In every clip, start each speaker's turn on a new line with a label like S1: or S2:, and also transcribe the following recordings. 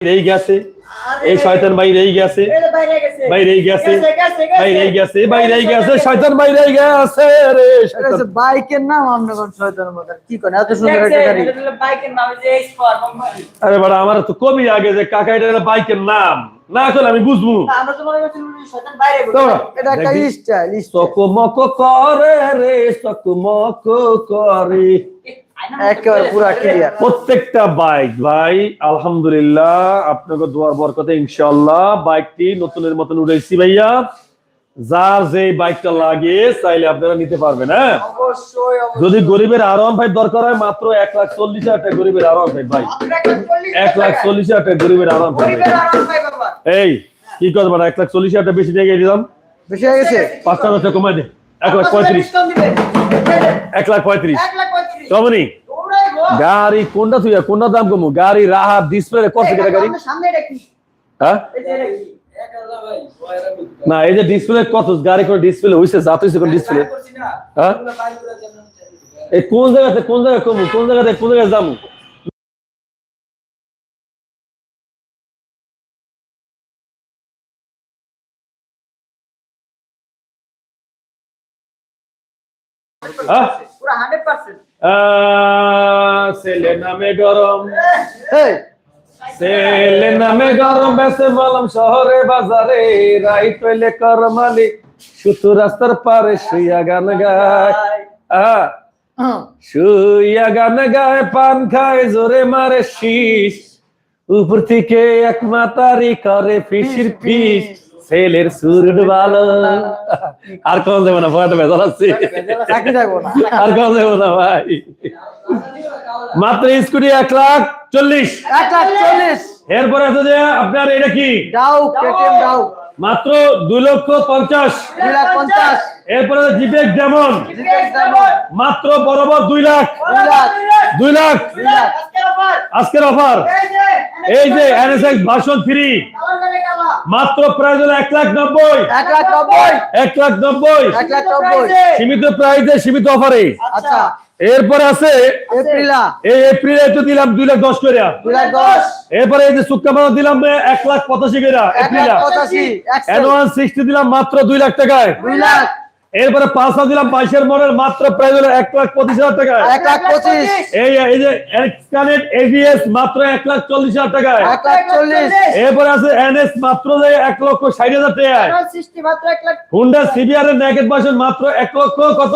S1: এই গেছে। এই শয়তান বাইরেই গেছে। বাইরেই গেছে। গেছে। বাইরেই গেছে। শয়তান বাইরেই গেছে রে। শয়তান
S2: বাইকের নাম আমরা কোন শয়তানের মতো। কি এত সুন্দর একটা গাড়ি?
S3: বাইকের নাম যে
S1: আরে বাড়া আমার তো কমই আগে যে কাকা এটা বাইকের নাম। না করে আমি বুঝব।
S3: আমরা তো মনে করছিলাম শয়তান বাইরে
S1: তোমরা
S2: এটা একটা। স্টাইল
S1: চকমক করে রে চকমক করে।
S2: একেবারে পুরা ক্লিয়ার
S1: প্রত্যেকটা বাইক ভাই আলহামদুলিল্লাহ আপনাকে দোয়ার বরকতে ইনশাআল্লাহ বাইকটি নতুনের মতন উড়াইছি ভাইয়া। যার যে বাইকটা লাগে চাইলে আপনারা নিতে পারবেন হ্যাঁ? যদি গরিবের আরাম ভাই দরকার হয় মাত্র এক লাখ চল্লিশ হাজার টাকা গরিবের আরাম ভাই ভাই। এক লাখ চল্লিশ হাজার টাকা। গরিবের আরাম ভাই এই কি করব না এক লাখ চল্লিশ হাজার টাকা বেশি দিয়ে দিলাম
S2: বেশি হয়ে গেছে?
S1: পাঁচ হাজার টাকা টাকা কমাই দে। এক লাখ পঁয়ত্রিশ। এক লাখ পঁয়ত্রিশ। কমনি? গাড়ি কোনটা তুই কোনটা দাম কমু? গাড়ি রাহা ডিসপ্লে কত টাকা গাড়ি? হ্যাঁ? না এই যে ডিসপ্লে কত? গাড়ি কোন ডিসপ্লে হইছে যা তুইছে কোন ডিসপ্লে হ্যাঁ? এই কোন জায়গাতে কোন জায়গায় কমু? কোন জায়গাতে কোন জায়গায় যামু হ্যাঁ
S3: পুরো 100%
S1: আহ, ছেলে নামে গরম। ছেলে নামে গরম বেসে বলম শহরে বাজারে রাই তৈলে করমালি শুধু রাস্তার পারে শুইয়া গান গায়। শুইয়া গান গায় পান খায় জোরে মারে শীষ। উপর থেকে এক মাতারি করে পিসির পিস ছেলের সুর ভালো। আর কোন দেবো না ফটো বেজাল আর কোন দেবো না ভাই। মাত্র স্কুটি এক লাখ চল্লিশ।
S2: এক লাখ চল্লিশ।
S1: এরপরে আছে যে আপনার এটা কি?
S2: ডাউ কেটিএম ডাউ
S1: মাত্র দুই লক্ষ পঞ্চাশ।
S2: দুই লাখ পঞ্চাশ।
S1: এরপরে জিপেক
S2: যেমন
S1: মাত্র বরাবর দুই লাখ।
S2: দুই লাখ।
S1: দুই লাখ।
S2: দুই
S1: আজকের অফার। এই যে এনএসএক্স ভার্সন থ্রি মাত্র প্রাইস হলো এক লাখ নব্বই।
S2: এক লাখ নব্বই।
S1: এক লাখ নব্বই।
S2: এক লাখ নব্বই।
S1: সীমিত প্রাইসে সীমিত অফারে
S2: আচ্ছা।
S1: এরপরে আছে
S2: এপ্রিলা।
S1: এই এপ্রিলে তো দিলাম দুই লাখ দশ করে এরপরে এই যে শুক্রবার দিলাম এক লাখ পঁচাশি করে এপ্রিল।
S2: এপ্রিলা
S1: অ্যাডভান্স সিক্সটি দিলাম মাত্র দুই লাখ টাকায়।
S2: দুই লাখ।
S1: এরপরে পাঁচ হাজার দিলাম বাইশের মডেল মাত্র প্রাইস হলো এক লাখ পঁচিশ হাজার টাকায়।
S2: এক লাখ পঁচিশ।
S1: এই এই যে এক্সকানেট এভিএস মাত্র এক লাখ চল্লিশ হাজার টাকা
S2: এক লাখ চল্লিশ।
S1: এরপরে আছে এনএস মাত্র যে এক লক্ষ ষাট হাজার টাকায়। হুন্ডা সিবিআর এর নেগেট ভার্সন মাত্র এক লক্ষ কত?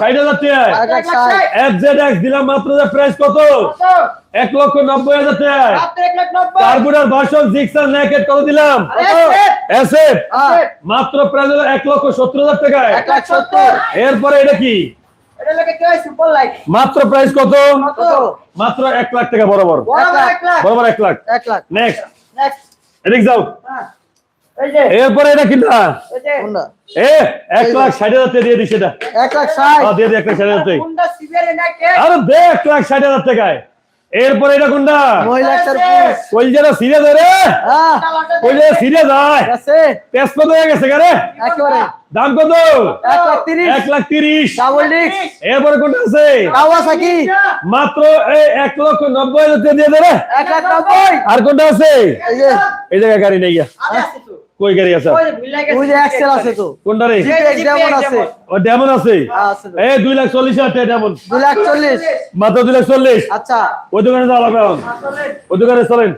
S1: ষাট হাজার
S2: ষাট।
S1: এফ জেড এক্স দিলাম মাত্র যে প্রাইস কত? এক লক্ষ নব্বই হাজার টাকায় কার্বুটার ভার্সন জিক্সার নেগেট কত দিলাম। এসএফ
S2: হ্যাঁ,
S1: মাত্র প্রাইস হলো এক লক্ষ সত্তর হাজার টাকায় এরপরে এটা কি? মাত্র প্রাইস কত? মাত্র এক লাখ টাকা বরাবর। বরাবর এক লাখ।
S2: এক লাখ।
S1: নেক্সট এদিক যাও। এরপরে এটা কিনা এ এক লাখ ষাট হাজার টাকা দিয়ে দিস এটা।
S2: এক লাখ ষাট।
S1: হ্যাঁ, দিয়ে দি এক লাখ ষাট হাজার টাকা। আরে দে এক লাখ ষাট হাজার টাকায়। এরপরে এটা কোনটা?
S2: মহিলা একটার পুরুষ।
S1: কলজারা সিরিয়াস রে।
S2: হ্যাঁ
S1: কলজারা সিরিয়াস হয়
S2: আছে।
S1: তেজ কত হয়ে গেছে
S2: কারে?
S1: দাম কত?
S2: এক লাখ তিরিশ।
S1: এক লাখ তিরিশ। এরপরে কোনটা আছে? মাত্র এই এক লক্ষ নব্বই দিয়ে দেবে আর কোনটা আছে?
S2: এই যে।
S1: এই জায়গায় গাড়ি নেই গিয়া। কই গাড়ি আছে?
S2: ওই যে এক্সেল আছে তো।
S1: কোনটা রে?
S2: ডেমন আছে।
S1: ও ডেমন আছে?
S2: এ
S1: এই দুই লাখ চল্লিশ হাজার ডেমন
S2: দুই লাখ চল্লিশ।
S1: মাত্র দুই লাখ চল্লিশ?
S2: আচ্ছা।
S1: ওই দোকানে যাওয়া লাগবে এখন ওই দোকানে চলেন।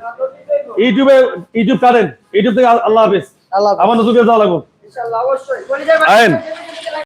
S1: ইউটিউবে ইউটিউব কাটেন। ইউটিউব থেকে আল্লাহ হাফিজ।
S2: আল্লাহ
S1: আমার নতুন যাওয়া লাগবে।
S3: অবশ্যই।
S1: আইন।